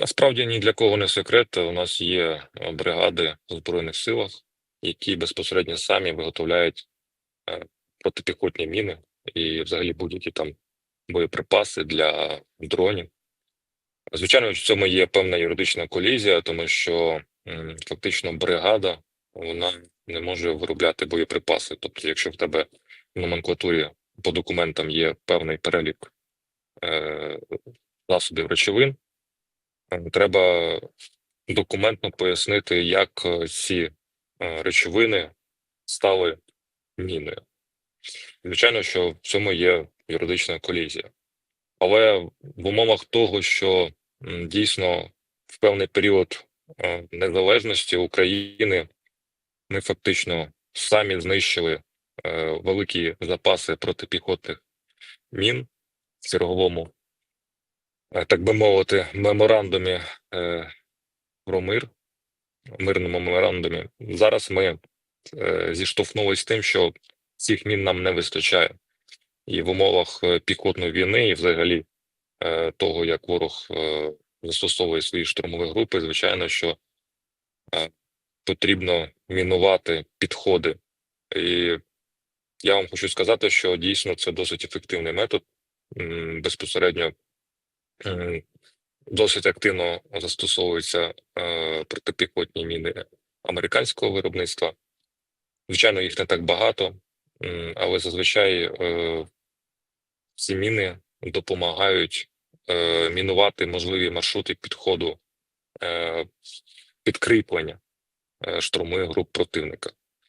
Насправді ні для кого не секрет. У нас є е, бригади в Збройних силах, які безпосередньо самі виготовляють е, протипіхотні міни і взагалі будь-які там боєприпаси для дронів. Звичайно, в цьому є певна юридична колізія, тому що фактично бригада вона не може виробляти боєприпаси. Тобто, якщо в тебе в номенклатурі по документам є певний перелік е, засобів речовин, треба документно пояснити, як е, ці е, речовини стали міною. Звичайно, що в цьому є юридична колізія. Але в умовах того, що дійсно в певний період е, незалежності України ми фактично самі знищили е, великі запаси протипіхотних мін в черговому, е, так би мовити, меморандумі е, про мир, мирному меморандумі. Зараз ми е, зіштовхнулися з тим, що цих мін нам не вистачає. І в умовах е, піхотної війни, і взагалі е, того, як ворог е, застосовує свої штурмові групи, звичайно, що е, потрібно мінувати підходи. І я вам хочу сказати, що дійсно це досить ефективний метод. Безпосередньо досить активно застосовуються е, протипіхотні міни американського виробництва. Звичайно, їх не так багато, але зазвичай е, ці міни допомагають е, мінувати можливі маршрути підходу е, підкріплення е, штурмових груп противника.